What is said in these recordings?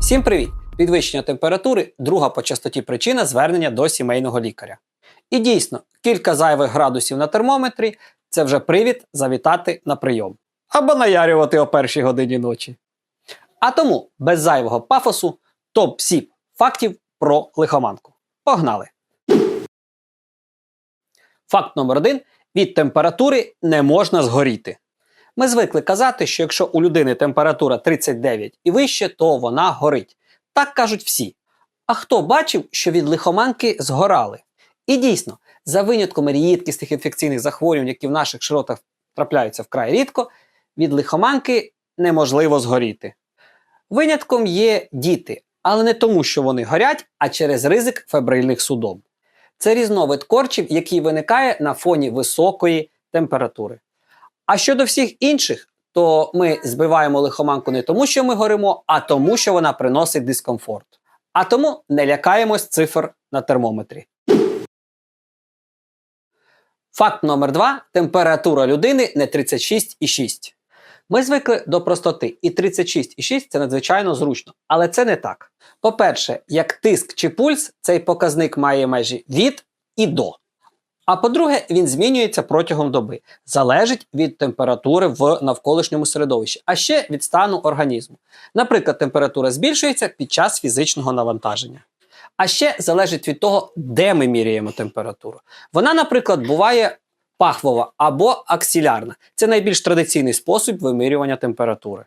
Всім привіт! Підвищення температури друга по частоті причина звернення до сімейного лікаря. І дійсно, кілька зайвих градусів на термометрі це вже привід завітати на прийом. Або наярювати о першій годині ночі. А тому, без зайвого пафосу, топ 7 фактів про лихоманку. Погнали! Факт номер один: від температури не можна згоріти. Ми звикли казати, що якщо у людини температура 39 і вище, то вона горить. Так кажуть всі. А хто бачив, що від лихоманки згорали? І дійсно, за винятком рідкісних інфекційних захворювань, які в наших широтах трапляються вкрай рідко, від лихоманки неможливо згоріти. Винятком є діти, але не тому, що вони горять, а через ризик фебрильних судом. Це різновид корчів, який виникає на фоні високої температури. А щодо всіх інших, то ми збиваємо лихоманку не тому, що ми горимо, а тому, що вона приносить дискомфорт. А тому не лякаємось цифр на термометрі. Факт номер два: температура людини не 36,6. Ми звикли до простоти, і 36,6 це надзвичайно зручно. Але це не так. По-перше, як тиск чи пульс, цей показник має межі від і до. А по-друге, він змінюється протягом доби, залежить від температури в навколишньому середовищі, а ще від стану організму. Наприклад, температура збільшується під час фізичного навантаження. А ще залежить від того, де ми міряємо температуру. Вона, наприклад, буває пахвова або аксілярна. Це найбільш традиційний спосіб вимірювання температури.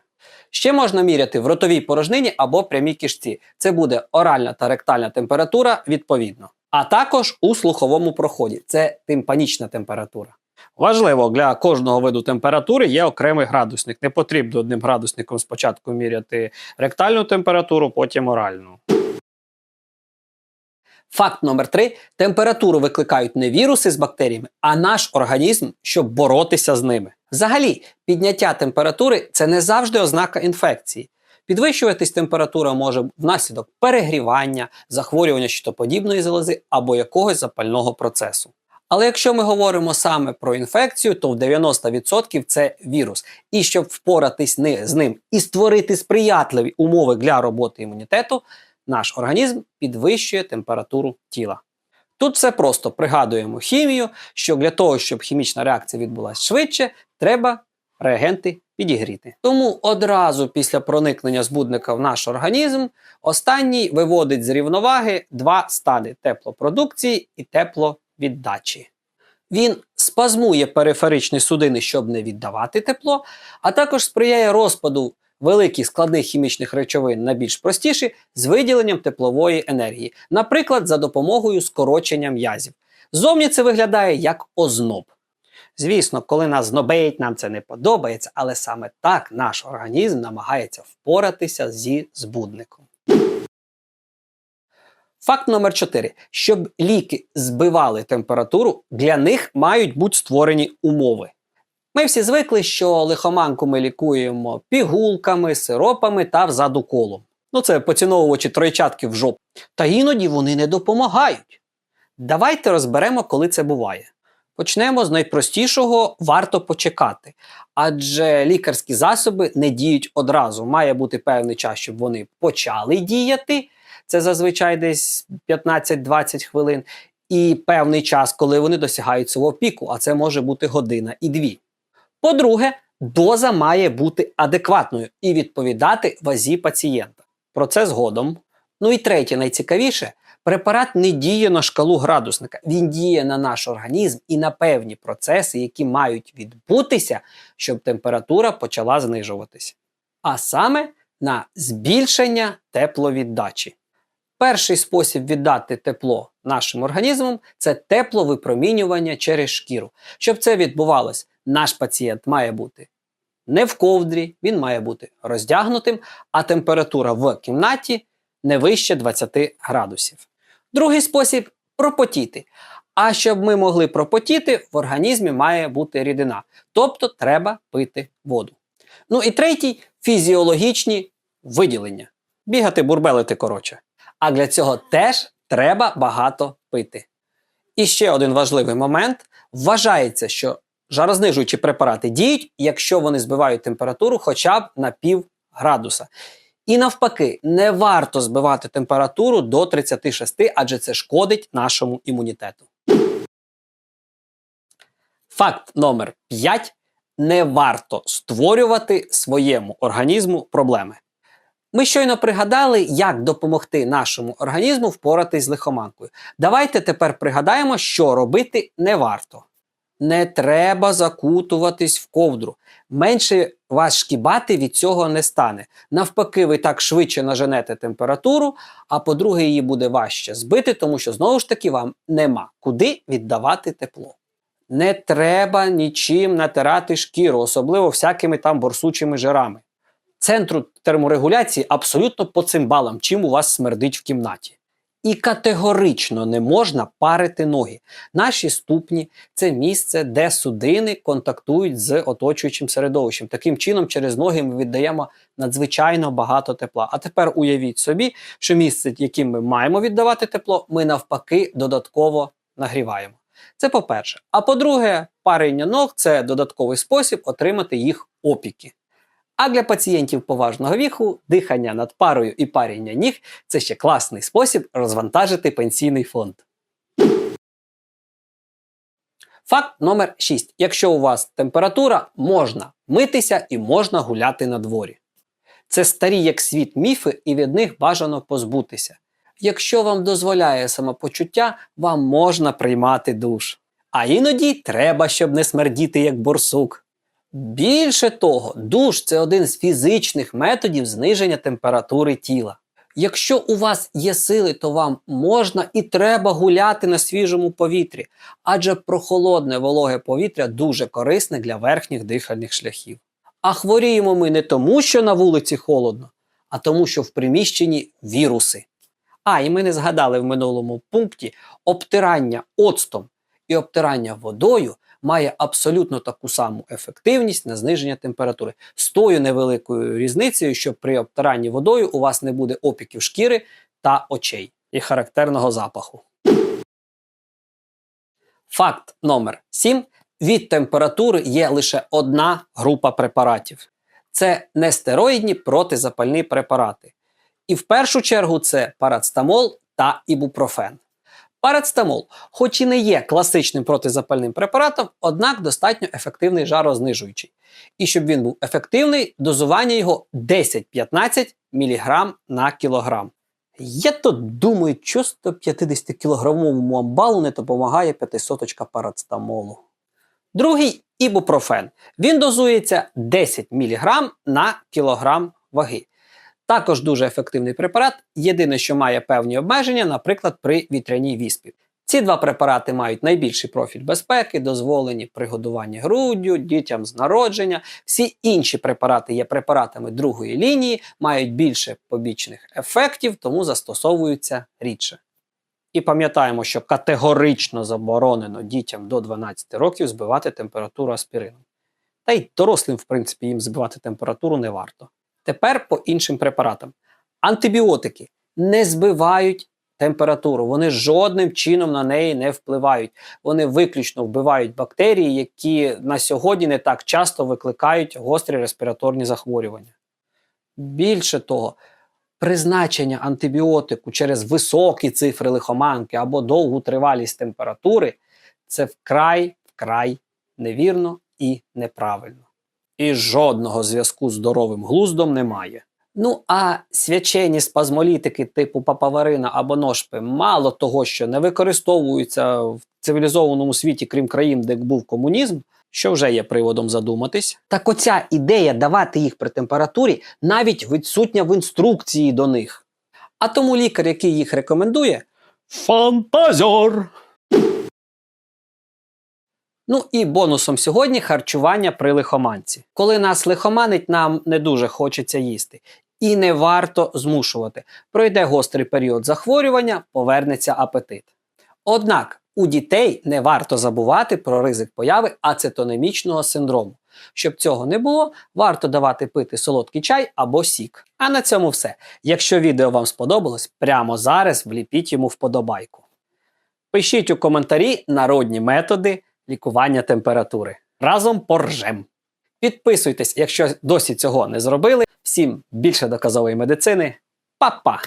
Ще можна міряти в ротовій порожнині або прямій кишці. Це буде оральна та ректальна температура відповідно. А також у слуховому проході це тимпанічна температура. Важливо, для кожного виду температури є окремий градусник. Не потрібно одним градусником спочатку міряти ректальну температуру, потім оральну. Факт номер три: температуру викликають не віруси з бактеріями, а наш організм, щоб боротися з ними. Взагалі, підняття температури це не завжди ознака інфекції. Підвищуватись температура може внаслідок перегрівання, захворювання щитоподібної залози або якогось запального процесу. Але якщо ми говоримо саме про інфекцію, то в 90% це вірус. І щоб впоратись з ним і створити сприятливі умови для роботи імунітету, наш організм підвищує температуру тіла. Тут все просто пригадуємо хімію, що для того, щоб хімічна реакція відбулася швидше, треба реагенти підігріти. Тому одразу після проникнення збудника в наш організм останній виводить з рівноваги два стани теплопродукції і тепловіддачі. Він спазмує периферичні судини, щоб не віддавати тепло, а також сприяє розпаду великих складних хімічних речовин на більш простіші з виділенням теплової енергії, наприклад, за допомогою скорочення м'язів. Зовні це виглядає як озноб. Звісно, коли нас знобить, нам це не подобається, але саме так наш організм намагається впоратися зі збудником. Факт номер 4. Щоб ліки збивали температуру, для них мають бути створені умови. Ми всі звикли, що лихоманку ми лікуємо пігулками, сиропами та взаду колом. Ну це поціновувачі тройчатки в жопу. Та іноді вони не допомагають. Давайте розберемо, коли це буває. Почнемо з найпростішого варто почекати, адже лікарські засоби не діють одразу. Має бути певний час, щоб вони почали діяти. Це зазвичай десь 15-20 хвилин, і певний час, коли вони досягають свого піку, а це може бути година і дві. По-друге, доза має бути адекватною і відповідати вазі пацієнта. Про це згодом. Ну і третє, найцікавіше, препарат не діє на шкалу градусника, він діє на наш організм і на певні процеси, які мають відбутися, щоб температура почала знижуватися. А саме на збільшення тепловіддачі. Перший спосіб віддати тепло нашим організмам це тепловипромінювання через шкіру. Щоб це відбувалось, наш пацієнт має бути не в ковдрі, він має бути роздягнутим, а температура в кімнаті не вище 20 градусів. Другий спосіб пропотіти. А щоб ми могли пропотіти, в організмі має бути рідина, тобто треба пити воду. Ну і третій фізіологічні виділення. Бігати, бурбелити коротше. А для цього теж треба багато пити. І ще один важливий момент: вважається, що Жарознижуючі препарати діють, якщо вони збивають температуру хоча б на пів градуса. І навпаки, не варто збивати температуру до 36, адже це шкодить нашому імунітету. Факт номер 5. Не варто створювати своєму організму проблеми. Ми щойно пригадали, як допомогти нашому організму впоратись з лихоманкою. Давайте тепер пригадаємо, що робити не варто. Не треба закутуватись в ковдру. Менше вас шкібати від цього не стане. Навпаки, ви так швидше наженете температуру, а по-друге, її буде важче збити, тому що знову ж таки вам нема куди віддавати тепло. Не треба нічим натирати шкіру, особливо всякими там борсучими жирами. Центру терморегуляції абсолютно по цим балам, чим у вас смердить в кімнаті. І категорично не можна парити ноги. Наші ступні це місце, де судини контактують з оточуючим середовищем. Таким чином, через ноги ми віддаємо надзвичайно багато тепла. А тепер уявіть собі, що місце, яким ми маємо віддавати тепло, ми навпаки додатково нагріваємо. Це по-перше. А по-друге, парення ног це додатковий спосіб отримати їх опіки. А для пацієнтів поважного віку дихання над парою і паріння ніг це ще класний спосіб розвантажити пенсійний фонд. Факт номер 6. Якщо у вас температура, можна митися і можна гуляти на дворі. Це старі як світ міфи, і від них бажано позбутися. Якщо вам дозволяє самопочуття, вам можна приймати душ. А іноді треба, щоб не смердіти як борсук. Більше того, душ це один з фізичних методів зниження температури тіла. Якщо у вас є сили, то вам можна і треба гуляти на свіжому повітрі, адже прохолодне вологе повітря дуже корисне для верхніх дихальних шляхів. А хворіємо ми не тому, що на вулиці холодно, а тому, що в приміщенні віруси. А, і ми не згадали в минулому пункті обтирання оцтом і обтирання водою має абсолютно таку саму ефективність на зниження температури. З тою невеликою різницею, що при обтиранні водою у вас не буде опіків шкіри та очей і характерного запаху. Факт номер 7. Від температури є лише одна група препаратів. Це нестероїдні протизапальні препарати. І в першу чергу це парацетамол та ібупрофен. Парацетамол, хоч і не є класичним протизапальним препаратом, однак достатньо ефективний жарознижуючий. І щоб він був ефективний, дозування його 10-15 мг на кілограм. Я то думаю, що 150 кілограмовому амбалу не допомагає п'ятисоточка парацетамолу. Другий ібупрофен. Він дозується 10 мг на кілограм ваги. Також дуже ефективний препарат, єдине, що має певні обмеження, наприклад, при вітряній віспі. Ці два препарати мають найбільший профіль безпеки, дозволені при годуванні груддю, дітям з народження. Всі інші препарати є препаратами другої лінії, мають більше побічних ефектів, тому застосовуються рідше. І пам'ятаємо, що категорично заборонено дітям до 12 років збивати температуру аспірином. Та й дорослим, в принципі, їм збивати температуру не варто. Тепер по іншим препаратам. Антибіотики не збивають температуру, вони жодним чином на неї не впливають. Вони виключно вбивають бактерії, які на сьогодні не так часто викликають гострі респіраторні захворювання. Більше того, призначення антибіотику через високі цифри лихоманки або довгу тривалість температури це вкрай вкрай невірно і неправильно і жодного зв'язку з здоровим глуздом немає. Ну а свячені спазмолітики типу папаварина або ношпи мало того, що не використовуються в цивілізованому світі, крім країн, де був комунізм, що вже є приводом задуматись. Так оця ідея давати їх при температурі навіть відсутня в інструкції до них. А тому лікар, який їх рекомендує, фантазер. Ну і бонусом сьогодні харчування при лихоманці. Коли нас лихоманить, нам не дуже хочеться їсти. І не варто змушувати. Пройде гострий період захворювання, повернеться апетит. Однак у дітей не варто забувати про ризик появи ацетонемічного синдрому. Щоб цього не було, варто давати пити солодкий чай або сік. А на цьому все. Якщо відео вам сподобалось, прямо зараз вліпіть йому вподобайку. Пишіть у коментарі народні методи лікування температури. разом поржем. Підписуйтесь, якщо досі цього не зробили. Всім більше доказової медицини. Па-па!